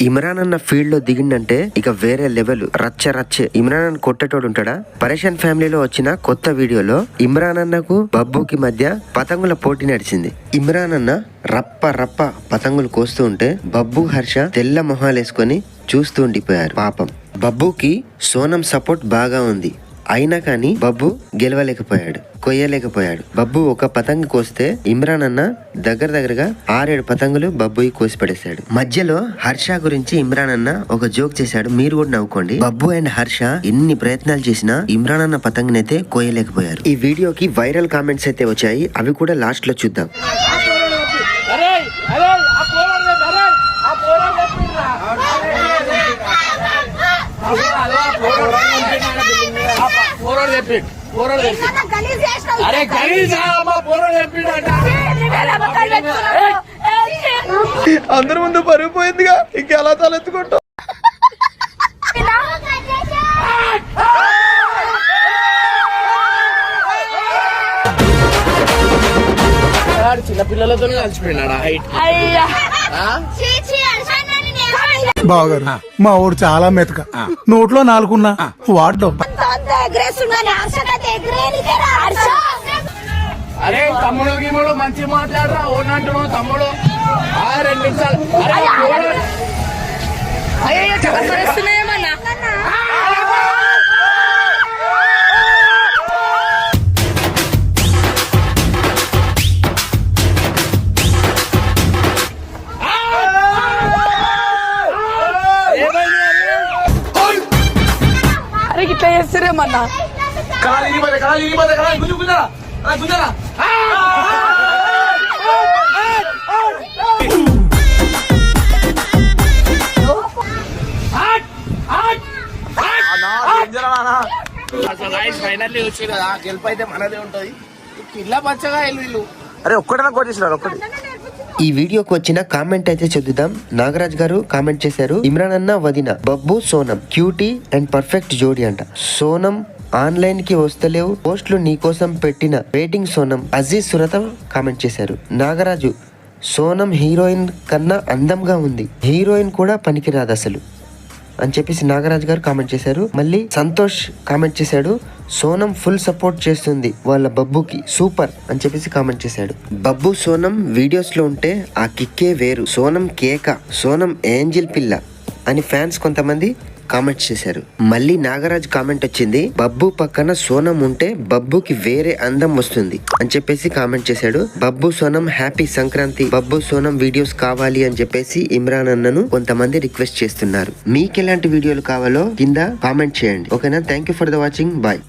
ఇమ్రాన్ అన్న ఫీల్డ్లో దిగిండంటే ఇక వేరే లెవెల్. రచ్చ రచ్చే. ఇమ్రాన్ అన్న కొట్టేటోడు ఉంటాడా? పరేషాన్ ఫ్యామిలీలో వచ్చిన కొత్త వీడియోలో ఇమ్రాన్ అన్నకు బబ్బుకి మధ్య పతంగుల పోటీ నడిచింది. ఇమ్రాన్ అన్న రప్ప రప్ప పతంగులు కోస్తూ ఉంటే బబ్బు హర్ష తెల్ల మొహాలేసుకొని చూస్తూ ఉండిపోయారు. పాపం. బబ్బుకి సోనం సపోర్ట్ బాగా ఉంది. అయినా కానీ బబ్బు గెలవలేకపోయాడు. కొయ్యలేకపోయాడు. బబ్బు ఒక పతంగి కోస్తే ఇమ్రాన్ అన్న దగ్గర దగ్గరగా ఆరేడు పతంగులు బబ్బుయి కోసి పడేశాడు. మధ్యలో హర్ష గురించి ఇమ్రాన్ అన్న ఒక జోక్ చేశాడు. మీరు కూడా నవ్వుకోండి. బబ్బు అండ్ హర్ష ఎన్ని ప్రయత్నాలు చేసినా ఇమ్రాన్ అన్న పతంగునైతే కోయలేకపోయారు ఈ వీడియోకి వైరల్ కామెంట్స్ అయితే వచ్చాయి. అవి కూడా లాస్ట్లో చూద్దాం అరే అరే ఆ పోరాడు చెప్పు, అరే ఆ పోరాడు చెప్పిండ్రా. అరే, ఆ పోరాడు చెప్పిండ్రా. ఆ పోరాడు. అరే గలీజ్ అమ్మ పోరాడు చెప్పిండు అందరి ముందు పరుగు పోయిందిగా ఇంకెలా తలెత్తుకుంటావు ఇలా? ఆడు చిన్న పిల్లలతో కలిసిపోయినాడు హైట్ అయ్యా. చీ, చీ, అర్షానాన్ని నేను బావగారు మా ఊడు చాలా మెతక నోట్లో నాలుగున్నా వాడడం ఎగరేస్తున్నాను. హర్ష. అరే తమ్ముడు గిమ్ముడు మంచి మాట్లాడరా ఓనంటున్నావు తమ్ముడు ఆ రెండు నిమిషాలు అరే ఆ పోరాడు చేస్తారేమన్నా కాలు ఇరిపోతే కాలు ఇరిపోతే కాలు గుంజు గుంజరా ఆ, గుంజరా అసలు రైస్ ఫైనల్లీ వచ్చి కదా గెలుపు అయితే మనదే ఉంటది పిల్ల పచ్చగా వీళ్ళు వీళ్ళు అరే ఒక్కడైనా కొట్టేసినారు ఒక్కటి ఈ వీడియోకి వచ్చిన కామెంట్ అయితే చదువుదాం. నాగరాజ్ గారు కామెంట్ చేశారు ఇమ్రాన్ అన్న వదిన Babbu Sonam cutie and perfect జోడి అంట. సోనం ఆన్లైన్కి వస్తలేవు పోస్ట్లు నీకోసం పెట్టిన రేటింగ్ సోనం అజీజ్ సురత కామెంట్ చేశారు. నాగరాజు సోనం హీరోయిన్ కన్నా అందంగా ఉంది. హీరోయిన్ కూడా పనికిరాదు అసలు అని చెప్పేసి నాగరాజ్ గారు కామెంట్ చేశారు. మళ్ళీ సంతోష్ కామెంట్ చేశాడు. సోనం ఫుల్ సపోర్ట్ చేస్తుంది వాళ్ళ బబ్బుకి. సూపర్ అని చెప్పేసి కామెంట్ చేశాడు. బబ్బు సోనం వీడియోస్లో ఉంటే ఆ కిక్కే వేరు. సోనం కేక సోనం ఏంజిల్ పిల్ల అని ఫ్యాన్స్ కొంతమంది కామెంట్స్ చేశారు. మళ్ళీ నాగరాజ్ కామెంట్ వచ్చింది బబ్బు పక్కన సోనం ఉంటే బబ్బుకి వేరే అందం వస్తుంది అని చెప్పేసి కామెంట్ చేశాడు. బబ్బు సోనం హ్యాపీ సంక్రాంతి. బబ్బు సోనం వీడియోస్ కావాలి అని చెప్పేసి ఇమ్రాన్ అన్నను కొంతమంది రిక్వెస్ట్ చేస్తున్నారు. మీకు ఎలాంటి వీడియోలు కావాలో కింద కామెంట్ చేయండి. ఓకేనా? Thank you for the watching. Bye.